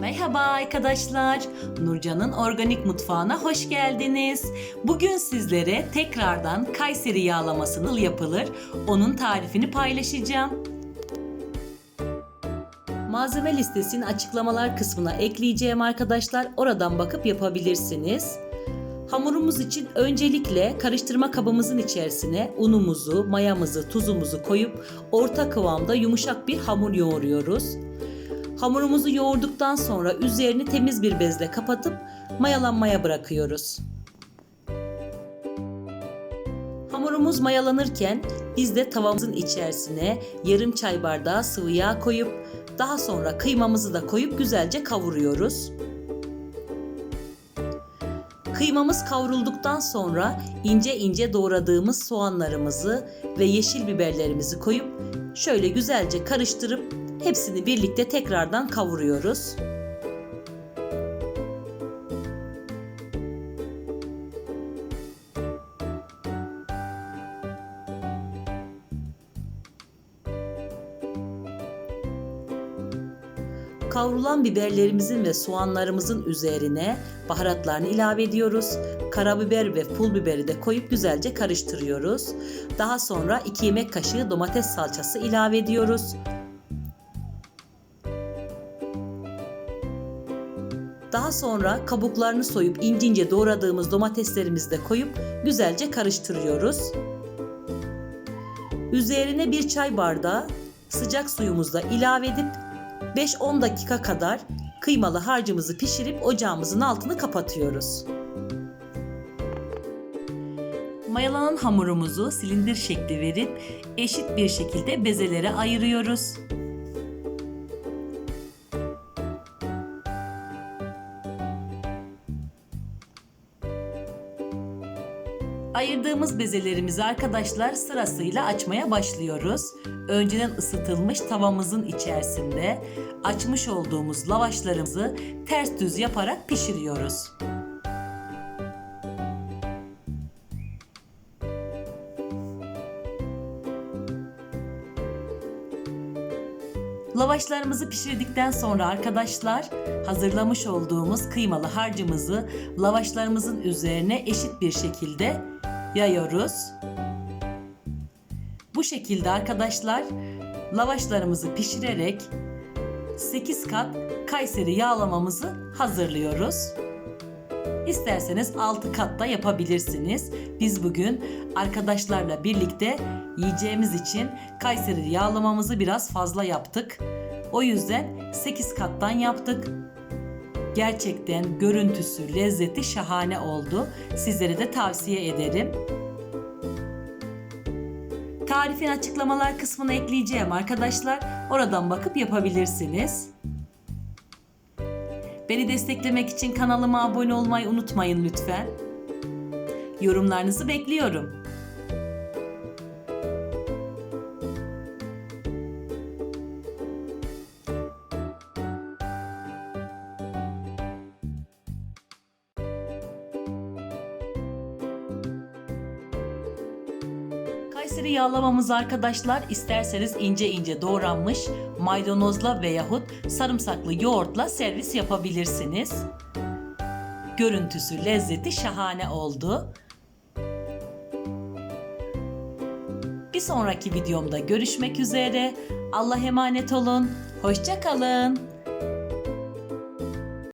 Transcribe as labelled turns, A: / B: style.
A: Merhaba arkadaşlar. Nurcan'ın organik mutfağına hoş geldiniz. Bugün sizlere tekrardan Kayseri yağlaması nasıl yapılır onun tarifini paylaşacağım. Malzeme listesini açıklamalar kısmına ekleyeceğim arkadaşlar. Oradan bakıp yapabilirsiniz. Hamurumuz için öncelikle karıştırma kabımızın içerisine unumuzu, mayamızı, tuzumuzu koyup orta kıvamda yumuşak bir hamur yoğuruyoruz. Hamurumuzu yoğurduktan sonra üzerini temiz bir bezle kapatıp mayalanmaya bırakıyoruz. Hamurumuz mayalanırken biz de tavamızın içerisine yarım çay bardağı sıvı yağ koyup daha sonra kıymamızı da koyup güzelce kavuruyoruz. Kıymamız kavrulduktan sonra ince ince doğradığımız soğanlarımızı ve yeşil biberlerimizi koyup şöyle güzelce karıştırıp hepsini birlikte tekrardan kavuruyoruz. Kavrulan biberlerimizin ve soğanlarımızın üzerine baharatlarını ilave ediyoruz. Karabiber ve pul biberi de koyup güzelce karıştırıyoruz. Daha sonra 2 yemek kaşığı domates salçası ilave ediyoruz. Daha sonra kabuklarını soyup ince ince doğradığımız domateslerimizi de koyup güzelce karıştırıyoruz. Üzerine bir çay bardağı sıcak suyumuzla ilave edip 5-10 dakika kadar kıymalı harcımızı pişirip ocağımızın altını kapatıyoruz. Mayalanan hamurumuzu silindir şekli verip eşit bir şekilde bezelere ayırıyoruz. Ayırdığımız bezelerimizi arkadaşlar sırasıyla açmaya başlıyoruz. Önceden ısıtılmış tavamızın içerisinde açmış olduğumuz lavaşlarımızı ters düz yaparak pişiriyoruz. Lavaşlarımızı pişirdikten sonra arkadaşlar hazırlamış olduğumuz kıymalı harcımızı lavaşlarımızın üzerine eşit bir şekilde yayıyoruz. Bu şekilde arkadaşlar lavaşlarımızı pişirerek 8 kat Kayseri yağlamamızı hazırlıyoruz. İsterseniz 6 katta yapabilirsiniz. Biz bugün arkadaşlarla birlikte yiyeceğimiz için Kayseri yağlamamızı biraz fazla yaptık. O yüzden 8 kattan yaptık. Gerçekten görüntüsü, lezzeti şahane oldu. Sizlere de tavsiye ederim. Tarifin açıklamalar kısmına ekleyeceğim arkadaşlar. Oradan bakıp yapabilirsiniz. Beni desteklemek için kanalıma abone olmayı unutmayın lütfen. Yorumlarınızı bekliyorum. Kayseri yağlamamız arkadaşlar isterseniz ince ince doğranmış maydanozla veyahut sarımsaklı yoğurtla servis yapabilirsiniz. Görüntüsü, lezzeti şahane oldu. Bir sonraki videomda görüşmek üzere. Allah emanet olun. Hoşça kalın.